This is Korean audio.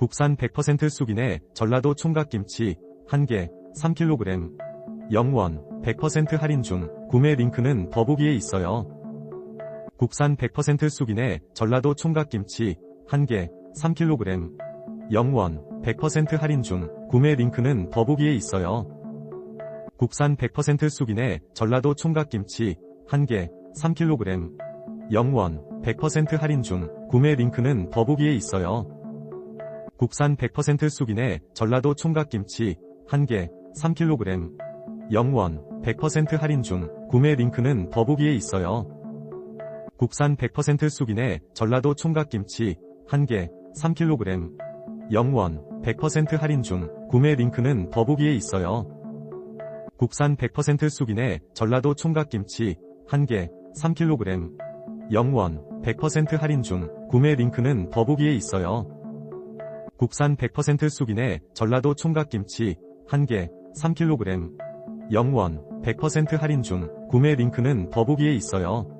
국산 100% 쑥이네 전라도 총각김치 1개 3kg 0원 100% 할인 중 구매 링크는 더보기에 있어요. 국산 100% 쑥이네 전라도 총각김치 1개 3kg 0원 100% 할인 중 구매 링크는 더보기에 있어요. 국산 100% 쑥이네 전라도 총각김치 1개 3kg 0원 100% 할인 중 구매 링크는 더보기에 있어요. 국산 100% 쑥이네 전라도 총각김치 1개 3kg 0원 100% 할인 중 구매 링크는 더보기에 있어요. 국산 100% 쑥이네 전라도 총각김치 1개 3kg 0원 100% 할인 중 구매 링크는 더보기에 있어요. 국산 100% 쑥이네 전라도 총각김치 1개 3kg 0원 100% 할인 중 구매 링크는 더보기에 있어요. 국산 100% 쑥이네 전라도 총각김치 1개 3kg 0원 100% 할인 중 구매 링크는 더보기에 있어요.